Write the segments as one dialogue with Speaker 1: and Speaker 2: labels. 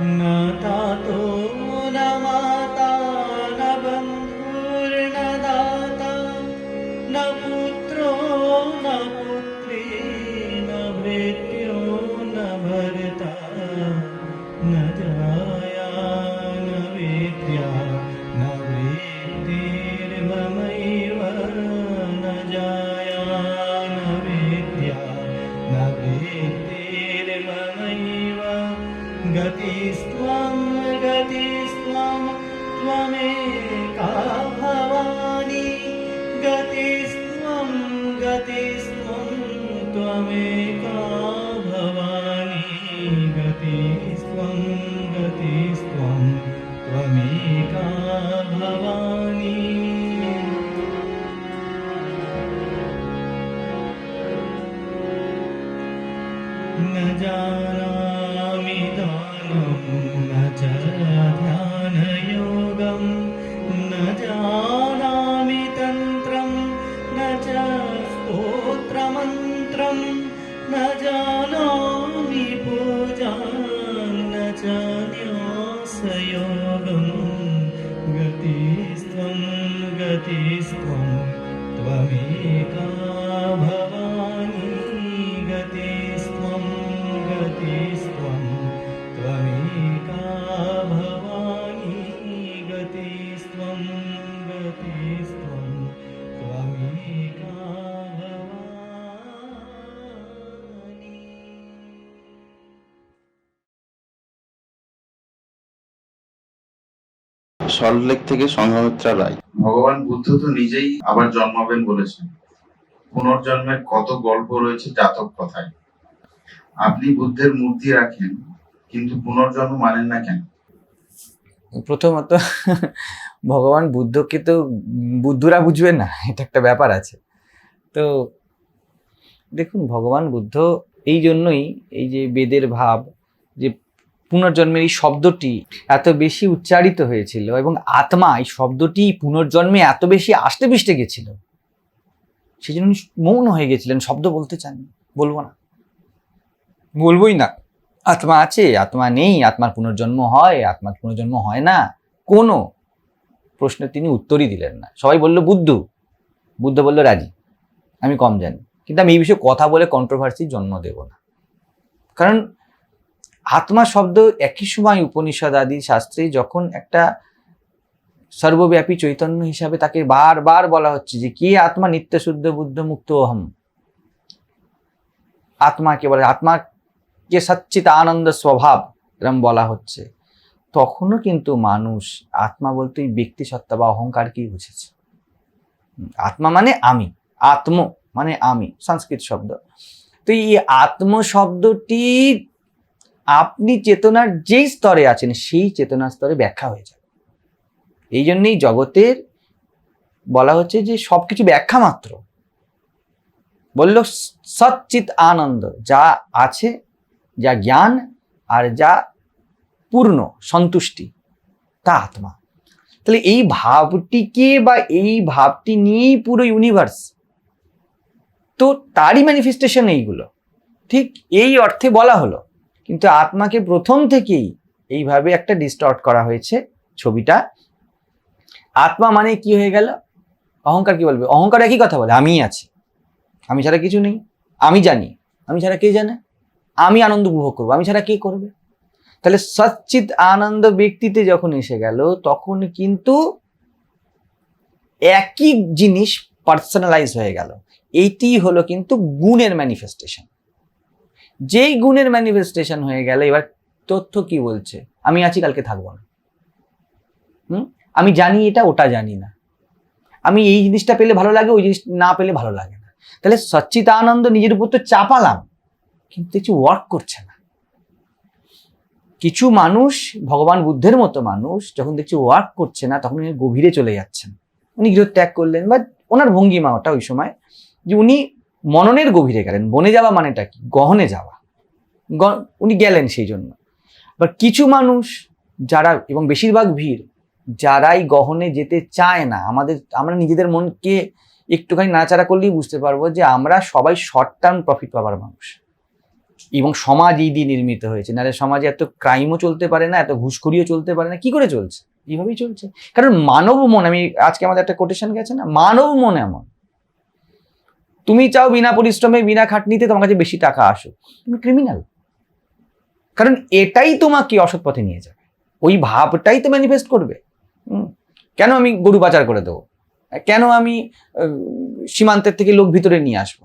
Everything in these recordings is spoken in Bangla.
Speaker 1: なたと गतिस्त्वं गतिस्त्वं त्वमेका भवानि गतिस्त्वं गतिस्त्वं त्वमेका भवानि गतिस्त्वं गतिस्त्वं त्वमेका भवानि न 믿어요 맞아야 돼
Speaker 2: সল্টলেক থেকে সংঘমিত্রা রায়।
Speaker 3: ভগবান বুদ্ধ তো নিজেই আবার জন্মাবেন বলেছেন। পুনর্জন্মের কত গল্প রয়েছে জাতক কথায়। আপনি বুদ্ধের মূর্তি রাখেন কিন্তু পুনর্জন্ম মানেন না কেন?
Speaker 4: প্রথমত ভগবান বুদ্ধকে তো বুদ্ধরা বুঝবে না এটা একটা ব্যাপার আছে। তো দেখুন ভগবান বুদ্ধ এই জন্যই এই যে বেদের ভাব যে পুনর্জন্মের এই শব্দটি এত বেশি উচ্চারিত হয়েছিল এবং আত্মা এই শব্দটি পুনর্জন্মে এত বেশি আসতে পিষ্টে গেছিল। সেই জন্য মৌন হয়ে গেছিলেন, শব্দ বলতে চাননি বলব না। বলবোই না। আত্মা আছে, আত্মা নেই, আত্মার পুনর্জন্ম হয়, আত্মার পুনর্জন্ম হয় না। কোনো প্রশ্নের তিনি উত্তরই দিলেন না। সবাই বলল, বুদ্ধ। বুদ্ধ বলল, রাজি। আমি কম জানি। কিন্তু আমি এই বিষয়ে কথা বলে কন্ট্রোভার্সির জন্ম দেব না। কারণ আত্মা শব্দ একই সময় উপনিষদ আদি শাস্ত্রে যখন একটা সর্বব্যাপী চৈতন্য হিসাবে তাকে বারবার বলা হচ্ছে যে, কে আত্মা নিত্য শুদ্ধ, বুদ্ধ, মুক্ত অহম? আত্মাকে বলে আত্মা যে সচ্চিত আনন্দ স্বভাব এরম বলা হচ্ছে। তখনও কিন্তু মানুষ আত্মা বলতে ব্যক্তি সত্তা বা অহংকারকেই বুঝেছে। আত্মা মানে আমি, আত্ম মানে আমি, সংস্কৃত শব্দ। তো এই আত্ম শব্দটি আপনি চেতনার যেই স্তরে আছেন, সেই চেতনার স্তরে ব্যাখ্যা হয়ে যাবে। এই জন্যই জগতের বলা হচ্ছে যে সবকিছু ব্যাখ্যা মাত্র। বলল সচ্চিত আনন্দ, যা আছে, যা জ্ঞান আর যা পূর্ণ, সন্তুষ্টি, তা আত্মা। তাহলে এই ভাবটিকে বা এই ভাবটি নিয়েই পুরো ইউনিভার্স তো তারই ম্যানিফেস্টেশন এইগুলো। ঠিক এই অর্থে বলা হলো কিন্তু আত্মাকে প্রথম থেকেই এইভাবে একটা ডিস্টর্ট করা হয়েছে ছবিটা। আত্মা মানে কি হয়ে গেল? অহংকার কি বলবে? অহংকার একই কথা বলে আমি আছি। আমি ছাড়া কিছু নেই। আমি জানি। আমি ছাড়া কে জানে? আমি আনন্দ উপভোগ করব। আমি ছাড়া কে করবে? তাহলে সচ্চিত আনন্দ ব্যক্তিতে যখন এসে গেল, তখন কিন্তু একই জিনিস পার্সোনালাইজ হয়ে গেল। এইটি হলো কিন্তু গুণের ম্যানিফেস্টেশন যেই গুণের ম্যানিফেস্টেশন হয়ে গেল, এবার তথ্য কি বলছে? আমি আছি, কালকে থাকব না। হুম? আমি জানি এটা, ওটা জানি না। আমি এই জিনিসটা পেলে ভালো লাগে, ওই জিনিস না পেলে ভালো লাগে না। তাহলে সচ্চিতানন্দ নিজের উপর তো চাপালাম, কিন্তু কিছু ওয়ার্ক করছে না। কিছু মানুষ, ভগবান বুদ্ধের মতো মানুষ, যখন দেখছি ওয়ার্ক করছে না, তখন উনি গভীরে চলে যাচ্ছেন। উনি গৃহত্যাগ করলেন, বা ওনার ভঙ্গিমা ওটা ওই সময়, যে উনি মননের গভীরে গেলেন, বনে যাওয়া মানেটা কি? গহনে যাওয়া। উনি গেলেন সেই জন্য। বাট কিছু মানুষ যারা, এবং বেশিরভাগ ভিড়, যারাই গহনে যেতে চায় না, আমাদের, আমরা নিজেদের মনকে একটুখানি নাচাড়া করলেই বুঝতে পারব যে আমরা সবাই শর্ট টার্ম প্রফিট পাবার মানুষ। এবং সমাজ এই দিয়ে নির্মিত হয়েছে। নাহলে সমাজে এত ক্রাইমও চলতে পারে না, এত ঘুষখড়িও চলতে পারে না। কি করে চলছে? এইভাবেই চলছে। কারণ মানব মন, আমি, আজকে আমাদের একটা কোটেশন গেছে না? মানব মন এমন। তুমি চাও বিনা পরিশ্রমে, বিনা খাটনিতে তোমার কাছে বেশি টাকা আসুক। তুমি ক্রিমিনাল কারণ এটাই তোমাকে অসৎ পথে নিয়ে যাবে। ওই ভাবটাই তো ম্যানিফেস্ট করবে। কেন আমি গরু পাচার করে দেবো? কেন আমি সীমান্তের থেকে লোক ভিতরে নিয়ে আসব?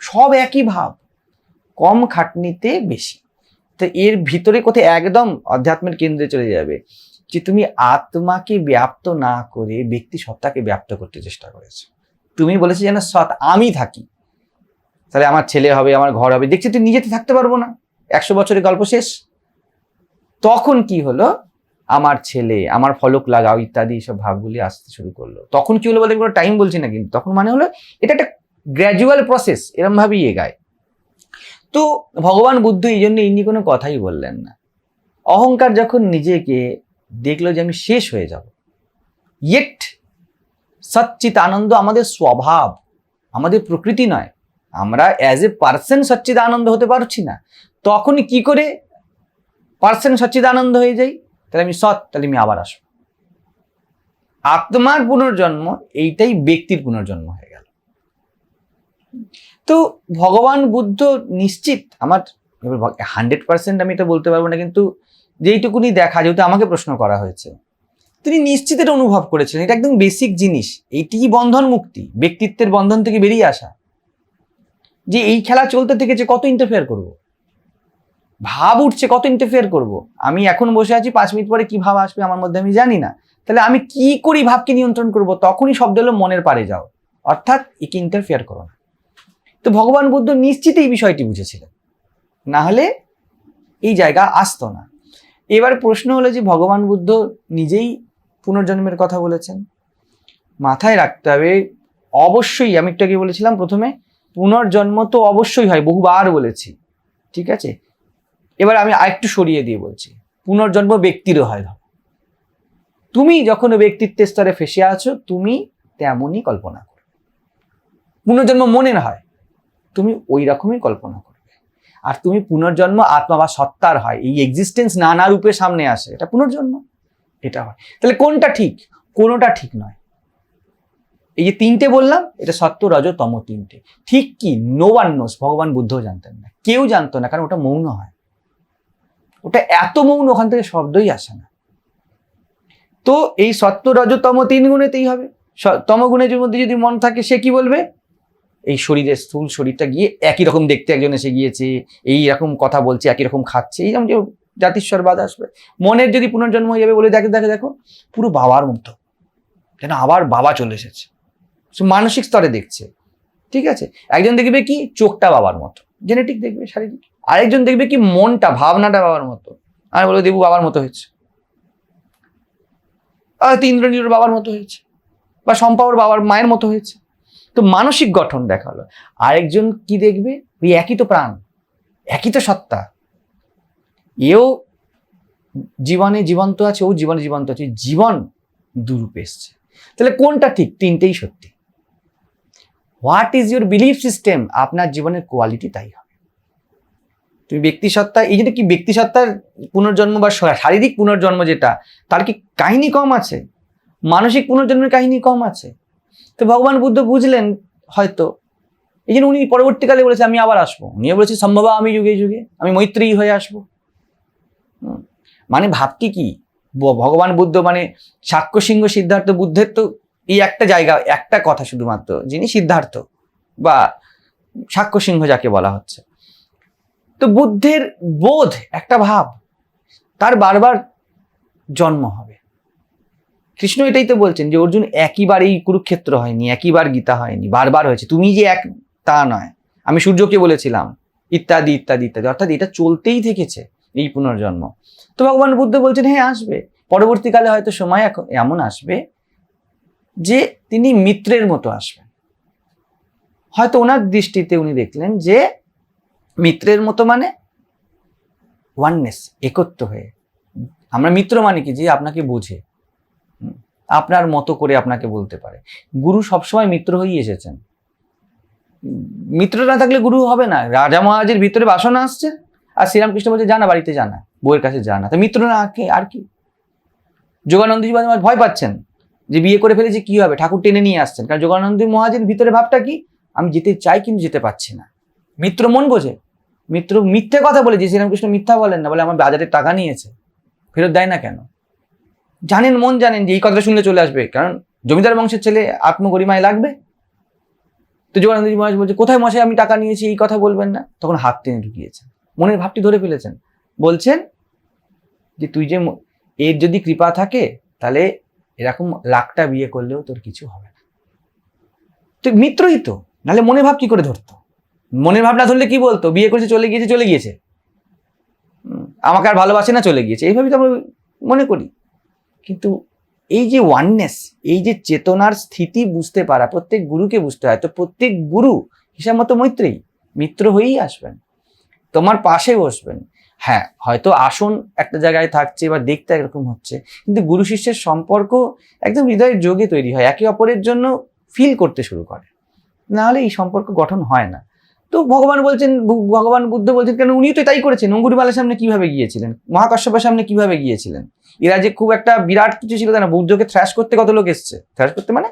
Speaker 4: সব একই ভাব। কম খাটনিতে বেশি। তো এর ভিতরে কোথায় একদম অধ্যাত্মের কেন্দ্রে চলে যাবে যে তুমি আত্মাকে ব্যাপ্ত না করে ব্যক্তি সত্তাকে ব্যাপ্ত করতে চেষ্টা করেছ। তুমি বলেছ যেন সৎ আমি থাকি। তাহলে আমার ছেলে হবে, আমার ঘর হবে, দেখছি তুই নিজেতে থাকতে পারব না। একশো বছরের গল্প শেষ। তখন কি হলো? আমার ছেলে, আমার ফলক লাগাও ইত্যাদি সব ভাবগুলি আসতে শুরু করল। তখন কি হলো বলতে কোনো টাইম বলছি না কিন্তু, তখন মানে হলো এটা একটা গ্র্যাজুয়াল প্রসেস এরম ভাবেই এগায়। তো ভগবান বুদ্ধ এই জন্য ইনি কোনো কথাই বললেন না। অহংকার যখন নিজেকে দেখল যে আমি শেষ হয়ে যাব ইয়েট সচ্চিত আনন্দ আমাদের স্বভাব, আমাদের প্রকৃতি নয়। আমরা অ্যাজ এ পার্সন সচ্চিত আনন্দ হতে পারছি না। তখন কি করে পার্সন সচ্চিত আনন্দ হয়ে যাই? তাহলে আমি সৎ, তাহলে আমি আবার আসব। আত্মার পুনর্জন্ম, এইটাই ব্যক্তির পুনর্জন্ম হয়ে গেল। তো ভগবান, বুদ্ধ নিশ্চিত? আমার হান্ড্রেড পার্সেন্ট আমি এটা বলতে পারব না, কিন্তু যেইটুকুনি দেখা, যেহেতু আমাকে প্রশ্ন করা হয়েছে। তিনি নিশ্চিত এটা অনুভব করেছিলেন এটা একদম বেসিক জিনিস। এইটি বন্ধন মুক্তি, ব্যক্তিত্বের বন্ধন থেকে বেরিয়ে আসা। যে এই খেলা চলতে থেকে যে কত ইন্টারফেয়ার করব? ভাব উঠছে কত ইন্টারফেয়ার করব? আমি এখন বসে আছি, পাঁচ মিনিট পরে কি ভাব আসবে আমার মধ্যে আমি জানি না। তাহলে আমি কি করি ভাবকে নিয়ন্ত্রণ করব? তখনই শব্দ হলো, মনের পারে যাও। অর্থাৎ একে ইন্টারফেয়ার করো না। তো ভগবান বুদ্ধ নিশ্চিত এই বিষয়টি বুঝেছিলেন। না হলে এই জায়গা আসতো না। এবার প্রশ্ন হলো যে ভগবান বুদ্ধ নিজেই পুনর্জন্মের কথা বলেছেন। মাথায় রাখতে হবে, অবশ্যই আমি একটু আগে বলেছিলাম প্রথমে, পুনর্জন্ম তো অবশ্যই হয়, বহুবার বলেছি। ঠিক আছে? এবার আমি আরেকটু সরিয়ে দিয়ে বলছি। পুনর্জন্ম ব্যক্তিরও হয়, ধর। তুমি যখন ব্যক্তিত্বের স্তরে ফেসে আছো, তুমি তেমনই কল্পনা করো। পুনর্জন্ম মনের হয়, তুমি ওই রকমই কল্পনা করবে আর তুমি পুনর্জন্ম আত্মা বা সত্তার হয়, এই এক্সিস্টেন্স নানা রূপে সামনে আসে, এটা পুনর্জন্ম। এটা হয়। তাহলে কোনটা ঠিক? কোনোটা ঠিক নয়। এই যে তিনটে বললাম, এটা সত্য রজ তম তিনটে। ঠিক কি? নো ওয়ান নোস ভগবান বুদ্ধও জানতেন না। কেউ জানতো না, কারণ ওটা মৌন হয়। ওটা এত মৌন, ওখান থেকে শব্দই আসে না। তো এই সত্য রজ তম তিন গুণেতেই হবে। তম গুণের মধ্যে যদি মন থাকে, সে কি বলবে? এই শরীরের স্থূল শরীরটা গিয়ে একই রকম দেখতে একজন এসে গিয়েছে, এই রকম কথা বলছে, একই রকম খাচ্ছে এইরকম যে জাতিস্বরবাদ আসবে। মনের যদি পুনর্জন্ম হয়ে যাবে বলে দেখে দেখে, দেখো, পুরো বাবার মতো। যেন আবার বাবা চলে এসেছে। মানসিক স্তরে দেখছে। ঠিক আছে? একজন দেখবে কি? চোখটা বাবার মতো। জেনেটিক দেখবে, শারীরিক। আরেকজন দেখবে কি? মনটা, ভাবনাটা বাবার মতো। আর বলে দেবু, বাবার মতো হয়েছে। হয়তো ইন্দ্রনীর বাবার মতো হয়েছে। বা সম্পাওর বাবার মায়ের মতো হয়েছে। তো মানসিক গঠন দেখাল। আরেকজন কি দেখবে? ওই একই তো প্রাণ। একই তো সত্তা। এও জীবনে জীবন্ত আছে, ও জীবনে জীবন্ত আছে, জীবন দুরূপে এসছে। তাহলে কোনটা ঠিক? তিনটেই সত্যি। What is your belief system আপনার জীবনের কোয়ালিটি তাই হবে। তুমি ব্যক্তি সত্তা এই জন্য কি ব্যক্তি সত্তার পুনর্জন্ম বা শারীরিক পুনর্জন্ম যেটা, তার কি কাহিনী কম আছে? মানসিক পুনর্জন্মের কাহিনী কম আছে? তো ভগবান বুদ্ধ বুঝলেন হয়তো। এই জন্য উনি পরবর্তীকালে বলেছে, আমি আবার আসব। উনিও বলেছে, সম্ভব আমি যুগে যুগে, আমি মৈত্রী হয়ে আসব। মানে ভাবটি কি? ভগবান বুদ্ধ মানে সাক্ষ্য, সিংহ, সিদ্ধার্থ, বুদ্ধের তো এই একটা জায়গা, একটা কথা শুধুমাত্র যিনি সিদ্ধার্থ বা সাক্ষ্য, সিংহ যাকে বলা হচ্ছে। তো বুদ্ধের বোধ, একটা ভাব, তার বারবার জন্ম হবে। কৃষ্ণ এটাই তো বলছেন যে অর্জুন একইবার এই কুরুক্ষেত্র হয়নি, একইবার গীতা হয়নি, বারবার হয়েছে। তুমি যে এক, তা নয়। আমি সূর্যকে বলেছিলাম, ইত্যাদি ইত্যাদি ইত্যাদি। অর্থাৎ এটা চলতেই থেকেছে। এই পুনর্জন্ম। তো ভগবান বুদ্ধ বলছেন হ্যাঁ আসবে। পরবর্তীকালে হয়তো সময় এখন এমন আসবে যে তিনি মিত্রের মতো আসবেন। হয়তো ওনার দৃষ্টিতে উনি দেখলেন যে মিত্রের মতো মানে ওয়াননেস একত্র হয়ে। আমরা মিত্র মানে কি? যে আপনাকে বোঝে। আপনার মতো করে আপনাকে বলতে পারে। গুরু সবসময় মিত্র হয়েই এসেছেন। মিত্র না থাকলে গুরু হবে না। রাজা মহারাজের ভিতরে বাসনা আসছে। আর শ্রীরামকৃষ্ণ বলছে জানা বাড়িতে জানা বউয়ের কাছে জানা তো মিত্র না, কে, আর কি? যোগানন্দজি মহারাজ ভয় পাচ্ছেন যে বিয়ে করে ফেলেছে, কি হবে? ঠাকুর টেনে নিয়ে আসছেন। কারণ যোগানন্দ মহারাজের ভিতরে ভাবটা কি? আমি যেতে চাই, কিন্তু যেতে পারছি না। মিত্র মন বোঝে। মিত্র মিথ্যে কথা বলে যে শ্রীরামকৃষ্ণ মিথ্যা বলেন না, বলে আমার বাজারে টাকা নিয়েছে, ফেরত দেয় না কেন? জানেন, মন জানেন যে এই কথাটা শুনলে চলে আসবে। কারণ জমিদার বংশের ছেলে আত্মগরিমায় লাগবে। তো যোগানন্দজি মহারাজ বলছে, কোথায় মশাই, আমি টাকা নিয়েছি, এই কথা বলবেন না? তখন হাত টেনে ঢুকিয়েছেন মনের ভাবটি ধরে ফেলেছেন। বলছেন যে তুই যে এর যদি কৃপা থাকে, তাহলে এরকম লাখটা বিয়ে করলেও তোর কিছু হবে না। তুই মিত্রই তো, নাহলে মনে ভাব কি করে ধরতো? মনের ভাব না ধরলে কি বলতো? বিয়ে করেছে, চলে গিয়েছে চলে গিয়েছে। আমাকে আর ভালোবাসে না, চলে গিয়েছে। এইভাবেই তো আমরা মনে করি। কিন্তু এই যে ওয়াননেস এই যে চেতনার স্থিতি বুঝতে পারা, প্রত্যেক গুরুকে বুঝতে হয়। তো প্রত্যেক গুরু হিসাব মতো মৈত্রেই মিত্র হয়েই আসবেন। তোমার পাশে বসবেন। হ্যাঁ হয়তো আসন একটা জায়গায় থাকছে বা দেখতে একরকম হচ্ছে, কিন্তু গুরু শিষ্যের সম্পর্ক একদম হৃদয়ের যোগে তৈরি হয়, একে অপরের জন্য ফিল করতে শুরু করে। নাহলে এই সম্পর্ক গঠন হয় না। তো ভগবান বলছেন ভগবান বুদ্ধ বলছেন, কেন উনিও তো তাই করেছেন? অঙ্গুরিমালার সামনে কীভাবে গিয়েছিলেন? মহাকাশ্যপের সামনে কীভাবে গিয়েছিলেন? এরা যে খুব একটা বিরাট কিছু ছিল তা না বুদ্ধকে থ্র্যাশ করতে কত লোক এসছে? থ্র্যাশ করতে মানে?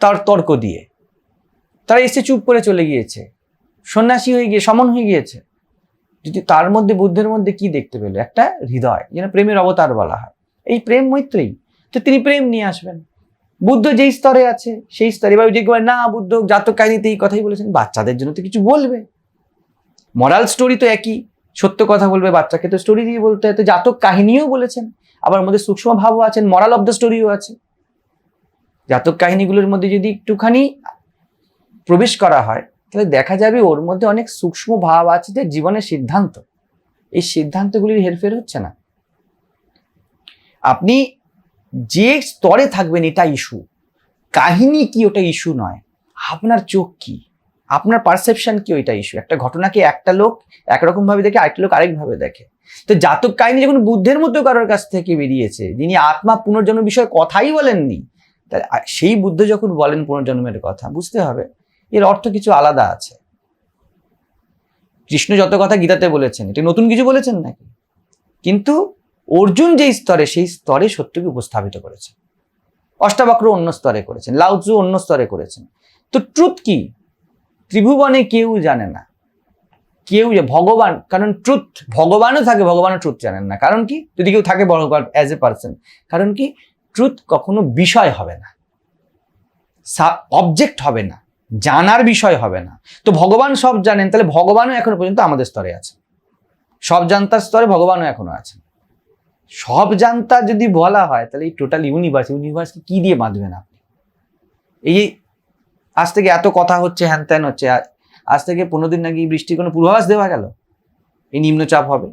Speaker 4: তার তর্ক দিয়ে। তারা এসে চুপ করে চলে গিয়েছে। সন্ন্যাসী হয়ে গিয়ে, সমন হয়ে গিয়েছে। যদি তার মধ্যে বুদ্ধের মধ্যে কি দেখতে পেল? একটা হৃদয়, যেন প্রেমের অবতার বলা হয়। এই প্রেম মৈত্রেই তো তিনি প্রেম নিয়ে আসবেন। বুদ্ধ যেই স্তরে আছে, সেই স্তরে। এবার যে না, বুদ্ধ জাতক কাহিনীতে এই কথাই বলেছেন। বাচ্চাদের জন্য তো কিছু বলবে। মরাল স্টোরি তো একই। সত্য কথা বলবে, বাচ্চাকে তো স্টোরি দিয়ে বলতে হয়। তো জাতক কাহিনীও বলেছেন। আবার মধ্যে সূক্ষ্ম ভাবও আছেন মরাল অফ দ্য স্টোরিও আছে। জাতক কাহিনীগুলোর মধ্যে যদি একটুখানি প্রবেশ করা হয় তাহলে দেখা যাবে ওর মধ্যে অনেক সূক্ষ্ম ভাব আছে যে জীবনের সিদ্ধান্ত। এই সিদ্ধান্তগুলির হেরফের হচ্ছে না। আপনি যে স্তরে থাকবেন এটা ইস্যু কাহিনী কি ওটা ইস্যু নয়। আপনার চোখ কি? আপনার পারসেপশন কি ওইটা ইস্যু একটা ঘটনাকে একটা লোক একরকম ভাবে দেখে আরেকটা লোক আরেকভাবে দেখে। তো জাতক কাহিনী যখন বুদ্ধের মতো কারোর কাছ থেকে বেরিয়েছে, যিনি আত্মা পুনর্জন্ম বিষয়ে কথাই বলেননি সেই বুদ্ধ যখন বলেন পুনর্জন্মের কথা, বুঝতে হবে। এর অর্থ কিছু আলাদা আছে। কৃষ্ণ যত কথা গীতাতে বলেছেন, এটা নতুন কিছু বলেছেন নাকি? কিন্তু অর্জুন যে স্তরে, সেই স্তরে সত্যকে উপস্থাপিত করেছেন। অষ্টাবক্র অন্য স্তরে করেছেন লাউজু অন্য স্তরে করেছেন। তো ট্রুথ কি? ত্রিভুবনে কেউ জানে না। কেউ যে ভগবান, কারণ ট্রুথ ভগবানও থাকে, ভগবানও ট্রুথ জানেন না। কারণ কি? যদি কেউ থাকে ভগবান অ্যাজ এ পার্সন কারণ কি? ট্রুথ কখনো বিষয় হবে না। অবজেক্ট হবে না। জানার বিষয় হবে না। তো ভগবান সব জানেন, তাহলে ভগবানও এখনও পর্যন্ত আমাদের স্তরে আছে সব জানতার স্তরে ভগবানও এখনও আছেন। সব জানতা যদি বলা হয়, তাহলে এই টোটাল ইউনিভার্স ইউনিভার্সকে কি দিয়ে বাঁধবেন আপনি? এই যে আজ থেকে এত কথা হচ্ছে, হ্যান ত্যান হচ্ছে আজ থেকে পনেরো দিন নাকি বৃষ্টির কোনো পূর্বাভাস দেওয়া গেল? এই নিম্নচাপ হবে।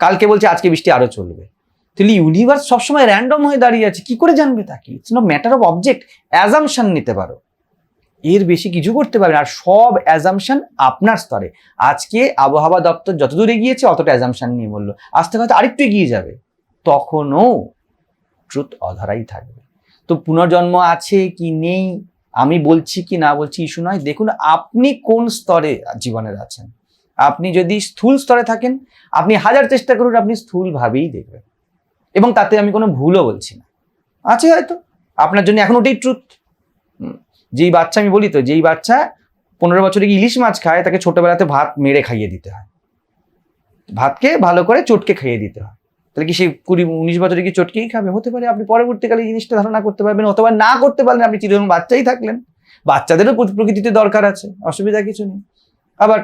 Speaker 4: কালকে বলছে, আজকে বৃষ্টি আরও চলবে। তাহলে ইউনিভার্স সবসময় র্যান্ডম হয়ে দাঁড়িয়ে আছে, কি করে জানবে তাকে? It's no matter of object assumption নিতে পারো। এর বেশি কিছু করতে পারবে না। আর সব অ্যাজামশন আপনার স্তরে। আজকে আবহাওয়া দপ্তর যতদূর এগিয়েছে, অতটা অ্যাজামশন নিয়ে বলল। থেকে হয়তো আরেকটু এগিয়ে যাবে। তখনও ট্রুথ অধরাই থাকবে। তো পুনর্জন্ম আছে কি নেই, আমি বলছি কি না বলছি ইস্যু নয়। দেখুন, আপনি কোন স্তরে জীবনের আছেন? আপনি যদি স্থূল স্তরে থাকেন, আপনি হাজার চেষ্টা করুন, আপনি স্থূল ভাবেই দেখবেন। এবং তাতে আমি কোনো ভুলও বলছি না। আছে হয়তো। আপনার জন্য এখন ওটাই ট্রুথ যেই বাচ্চা আমি বলি তো, যেই বাচ্চা পনেরো বছরে গিয়ে ইলিশ মাছ খায়, তাকে ছোটবেলাতে ভাত মেরে খাইয়ে দিতে হয়। ভাতকে ভালো করে চটকে খাইয়ে দিতে হয়। তাহলে কি সেই কুড়ি, উনিশ বছরে কি চটকেই খাবে? হতে পারে, আপনি পরবর্তীকালে জিনিসটা ধারণা করতে পারবেন, অথবা না করতে পারলেন, আপনি চিরদিন বাচ্চাই থাকলেন। বাচ্চাদেরও প্র- প্রকৃতিতে দরকার আছে, অসুবিধা কিছু নেই। আবার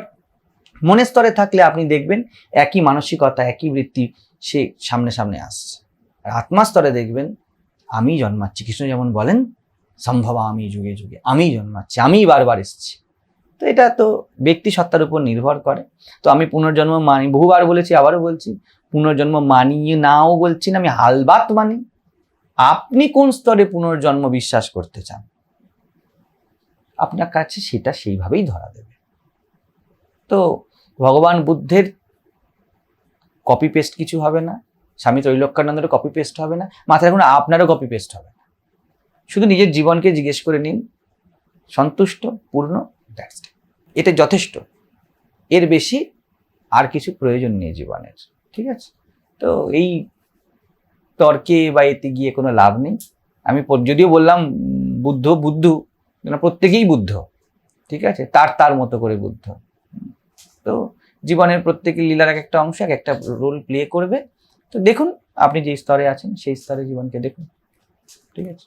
Speaker 4: মনের স্তরে থাকলে আপনি দেখবেন একই মানসিকতা, একই বৃত্তি সে সামনে সামনে আসছে। আর আত্মাস্তরে দেখবেন, আমি জন্মাচ্ছি। কৃষ্ণ যেমন বলেন সম্ভব আমি যুগে যুগে আমিই জন্মাচ্ছি আমিই বারবার এসেছি। তো এটা তো ব্যক্তি সত্তার উপর নির্ভর করে। তো আমি পুনর্জন্ম মানি, বহুবার বলেছি, আবারও বলছি, পুনর্জন্ম মানি নাও বলছি না, আমি হালবাত মানি। আপনি কোন স্তরে পুনর্জন্ম বিশ্বাস করতে চান? আপনার কাছে সেটা সেইভাবেই ধরা দেবে। তো ভগবান বুদ্ধের কপি পেস্ট কিছু হবে না, স্বামী ত্রৈলোক্যানন্দের কপি পেস্ট হবে না, মাথায় রাখুন আপনারও কপি পেস্ট হবে না। শুধু নিজের জীবনকে জিজ্ঞেস করে নিন। সন্তুষ্ট, পূর্ণ দ্যাটস এটা যথেষ্ট। এর বেশি আর কিছু প্রয়োজন নেই জীবনের, ঠিক আছে? তো এই তর্কে বা এতে গিয়ে কোনো লাভ নেই। আমি যদিও বললাম বুদ্ধ বুদ্ধ না প্রত্যেকেই বুদ্ধ, ঠিক আছে? তার তার মতো করে বুদ্ধ। তো জীবনের প্রত্যেকের লীলার এক একটা অংশ, এক একটা রোল প্লে করবে। তো দেখুন, আপনি যে স্তরে আছেন, সেই স্তরে জীবনকে দেখুন, ঠিক আছে?